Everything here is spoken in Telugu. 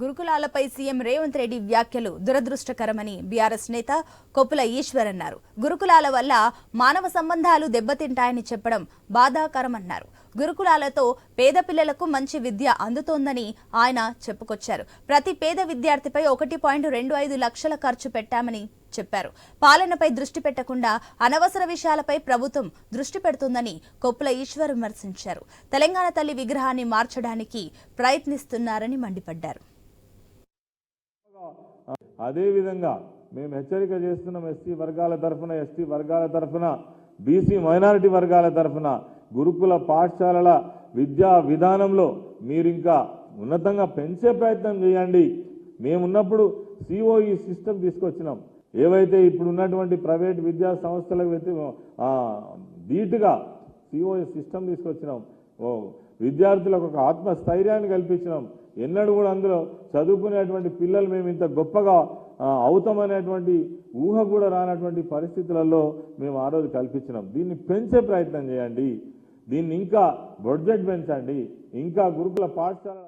గురుకులాలపై సీఎం రేవంత్ రెడ్డి వ్యాఖ్యలు దురదృష్టకరమని బీఆర్ఎస్ నేత కొప్పుల ఈశ్వర్ అన్నారు. గురుకులాల వల్ల మానవ సంబంధాలు దెబ్బతింటాయని చెప్పడం బాధాకరమన్నారు. గురుకులాలతో పేద పిల్లలకు మంచి విద్య అందుతోందని ఆయన చెప్పుకొచ్చారు. ప్రతి పేద విద్యార్థిపై ఒకటి పాయింట్ రెండు ఐదు లక్షల ఖర్చు పెట్టామని చెప్పారు. పాలనపై దృష్టి పెట్టకుండా అనవసర విషయాలపై ప్రభుత్వం దృష్టి పెడుతుందని కొప్పుల ఈశ్వర్ విమర్శించారు. తెలంగాణ తల్లి విగ్రహాన్ని మార్చడానికి ప్రయత్నిస్తున్నారని మండిపడ్డారు. అదేవిధంగా మేము హెచ్చరిక చేస్తున్నాం ఎస్సీ వర్గాల తరఫున ఎస్టీ వర్గాల తరఫున బీసీ మైనారిటీ వర్గాల తరఫున గురుకుల పాఠశాలల విద్యా విధానంలో మీరు ఇంకా ఉన్నతంగా పెంచే ప్రయత్నం చేయండి. మేమున్నప్పుడు సిఓఈ సిస్టమ్ తీసుకొచ్చినాం. ఏవైతే ఇప్పుడు ఉన్నటువంటి ప్రైవేట్ విద్యా సంస్థలకు ధీటుగా సిఓఈ సిస్టమ్ తీసుకొచ్చినాం. విద్యార్థులకు ఒక ఆత్మస్థైర్యాన్ని కల్పించినాం. ఎన్నడూ కూడా అందులో చదువుకునేటువంటి పిల్లలు మేము ఇంత గొప్పగా అవుతామనేటువంటి ఊహ కూడా రానటువంటి పరిస్థితులలో మేము ఆ రోజు కల్పించినాం. దీన్ని పెంచే ప్రయత్నం చేయండి. దీన్ని ఇంకా బడ్జెట్ పెంచండి. ఇంకా గురుకుల పాఠశాల